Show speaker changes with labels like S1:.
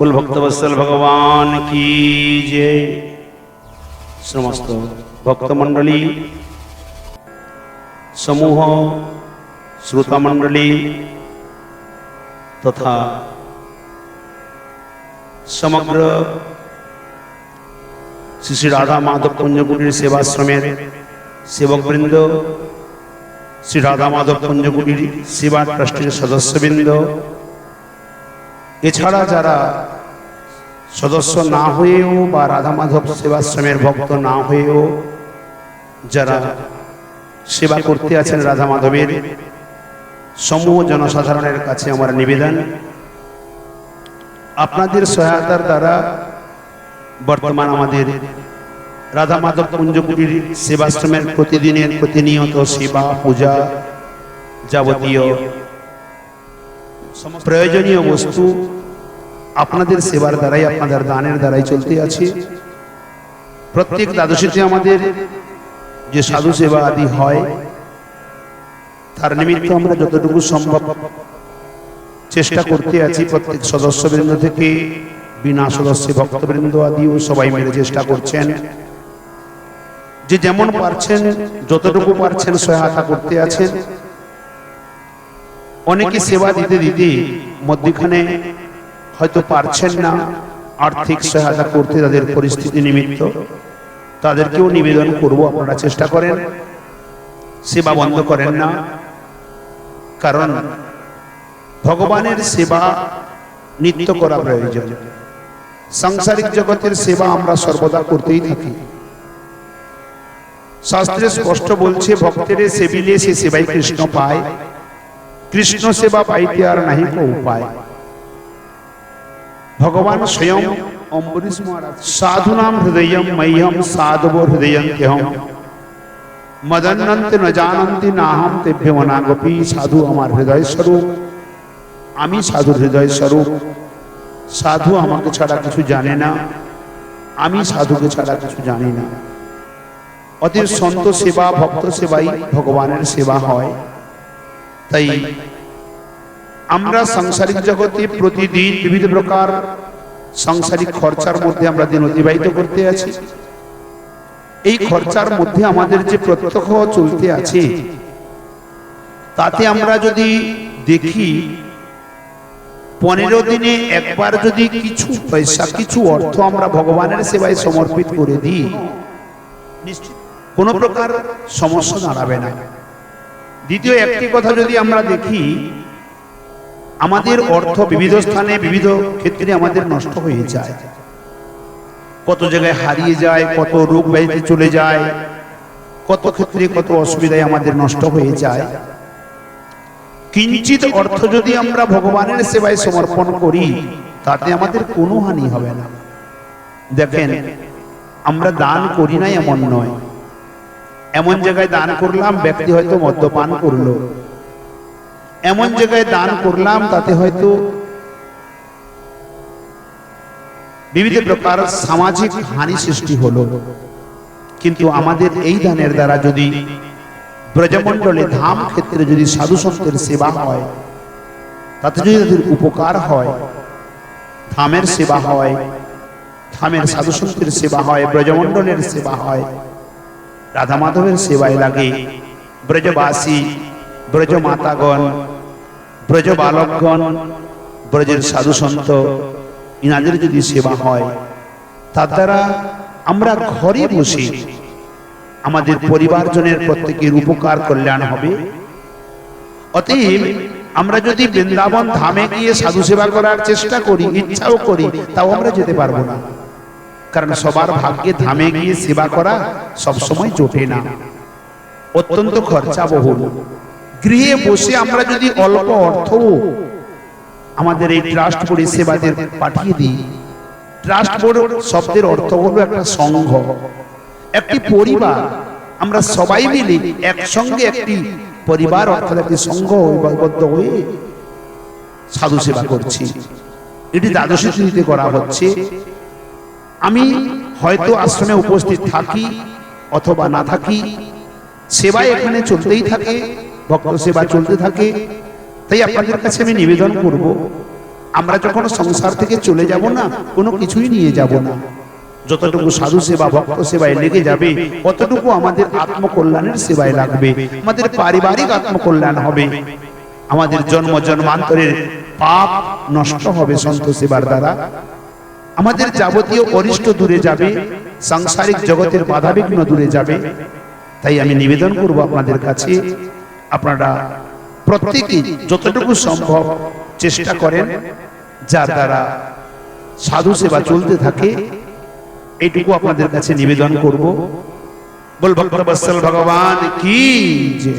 S1: কুল ভক্তবৎসল ভগবান কি যে সমস্ত ভক্তমণ্ডলী সমূহ শ্রোতামণ্ডলী তথা সমগ্র শ্রী শ্রী রাধা মাধব কুঞ্জকুটির সেবাশ্রমের সেবকবৃন্দ শ্রী রাধা মাধব কুঞ্জকুটির সেবা ট্রাস্টের সদস্যবৃন্দ এছাড়া যারা সদস্য না হয়েও বা রাধা মাধব সেবাশ্রমের ভক্ত না হয়েও যারা সেবা করতে আছেন রাধা মাধবের সমূহ জনসাধারণের কাছে আমার নিবেদন। আপনাদের সহায়তার দ্বারা বর্তমান আমাদের রাধা মাধব কুঞ্জপুরীর সেবাশ্রমের প্রতিদিনের প্রতিনিয়ত সেবা, পূজা যাবতীয় প্রয়োজনীয় বস্তু আপনাদের সেবার দ্বারাই, আপনাদের দানের দ্বারাই চলতে আছে। প্রত্যেক দ্বাদশীতে আমাদের যে সাধু সেবা আদি হয়, তার নিমিত্ত আমরা যতটুকু সম্ভব চেষ্টা করতে আছি প্রত্যেক সদস্যবৃন্দ থেকে। বিনা সদস্য ভক্তবৃন্দ আদিও সবাই মিলে চেষ্টা করছেন। যে যেমন পারছেন, যতটুকু পারছেন সহায়তা করতে আছেন। অনেকে সেবা দিতে দিতে মধ্যখানে হয়তো পারছেন না আর্থিক সহায়তা করতে তাদের পরিস্থিতি নিমিত্ত। তাদেরকেও নিবেদন করব আপনারা চেষ্টা করেন। সেবা বন্ধ করেন না। কারণ ভগবানের সেবা নিত্য করা প্রয়োজন। সাংসারিক জগতের সেবা আমরা সর্বদা করতেই থাকি। শাস্ত্রে স্পষ্ট বলছে ভক্তের সেবিলে সে সেবাই কৃষ্ণ পায়। কৃষ্ণ সেবা পাইতে আর নাহি কো উপায় ভগবান স্বয়ং অম্বরীশ মহারাজ সাধুনাম হৃদয়ম মহ্যম সাধব হৃদয়ম কেহম মদন্নন্তে ন জানন্তি নাহম তেভ্য মনাগপি সাধু আমার হৃদয় স্বরূপ আমি সাধুর হৃদয় স্বরূপ সাধু আমাকে ছাড়া কিছু জানে না আমি সাধুকে ছাড়া কিছু জানি না অতএব সন্ত সেবা ভক্ত সেবাই ভগবানের সেবা হয় তাই আমরা সাংসারিক জগতে প্রতিদিন বিভিন্ন প্রকার সাংসারিক খরচার মধ্যে আমরা দিন অতিবাহিত করতে আছি। এই খরচার মধ্যে আমাদের যে প্রত্যক্ষ চলতে আছে তাতে আমরা যদি দেখি পনেরো দিনে একবার যদি কিছু পয়সা কিছু অর্থ আমরা ভগবানের সেবায় সমর্পিত করে দিই কোনো প্রকার সমস্যা দাঁড়াবে না। দ্বিতীয় একটি কথা যদি আমরা দেখি আমাদের অর্থ বিবিধ স্থানে বিবিধ ক্ষেত্রে আমাদের নষ্ট হয়ে যায়। কত জায়গায় হারিয়ে যায় কত রোগ ব্যাধিতে চলে যায় কত ক্ষেত্রে কত অসুবিধায় আমাদের নষ্ট হয়ে যায়। কিঞ্চিত অর্থ যদি আমরা ভগবানের সেবায় সমর্পণ করি তাতে আমাদের কোনো হানি হবে না। দেখেন আমরা দান করি না এমন নয়। এমন জায়গায় দান করলাম ব্যক্তি হয়তো মদ্যপান করল। এমন জায়গায় দান করলাম তাতে হয়তো বিবিধ প্রকার সামাজিক হানি সৃষ্টি হলো। কিন্তু আমাদের এই দানের দ্বারা যদি ব্রজমণ্ডলে ধাম ক্ষেত্রে যদি সাধু সন্তের সেবা হয় তাতে যদি তাদের উপকার হয় ধামের সেবা হয় ধামের সাধু সন্তের সেবা হয় ব্রজমণ্ডলের সেবা হয় রাধা মাধবের সেবায় লাগে ব্রজবাসী ব্রজ মাতাগণ, ব্রজ বালকগণ, ব্রজের সাধু সন্ত, ইনাদের যদি সেবা হয়, তার দ্বারা আমরা ঘরে বসে আমাদের পরিবারজনের প্রত্যেকের উপকার কল্যাণ হবে। অতএব আমরা যদি বৃন্দাবন ধামে গিয়ে সাধু সেবা করার চেষ্টা করি, ইচ্ছাও করি, তাও আমরা যেতে পারব না। কারণ সবার ভাগ্যে ধামে গিয়ে সেবা করা সবসময় জোটে না। অত্যন্ত খরচাবহুল গৃহে বসে আমরা যদি অল্প অর্থ আমাদের এই ট্রাস্ট সেবাদের পাঠিয়ে দিই, ট্রাস্ট বোর্ড শব্দের অর্থ হলো একটা সংঘ। একটি পরিবার, আমরা সবাই মিলে একসঙ্গে একটি পরিবার অর্থাৎ একটি সংঘ বদ্ধ হয়ে সাধু সেবা করছি। এটি দ্বাদশী তিথিতে করা হচ্ছে। আমি হয়তো আশ্রমে উপস্থিত থাকি অথবা না থাকি সেবা এখানে চলতেই থাকে। ভক্ত সেবা চলতে থাকে, তাই আপনাদের কাছে আমি নিবেদন করব, আমরা যখন সংসার থেকে চলে যাব না, কোনো কিছুই নিয়ে যাব না। যতটুকু সাধু সেবা, ভক্ত সেবায় লেগে যাবে, ততটুকু আমাদের আত্মকল্যাণের সেবায় লাগবে, আমাদের পারিবারিক আত্মকল্যাণ হবে। আমাদের জন্ম জন্মান্তরের পাপ নষ্ট হবে সন্ত সেবার দ্বারা। আমাদের যাবতীয় অরিষ্ট দূরে যাবে, সাংসারিক জগতের বাধাবিঘ্ন দূরে যাবে। তাই আমি নিবেদন করব আপনাদের কাছে আপনারা প্রত্যেকেই যতটুকু সম্ভব চেষ্টা করেন, যার দ্বারা সাধু সেবা চলতে থাকে, এটুকু আপনাদের কাছে নিবেদন করব। বল ভক্ত ভগবান, কি যে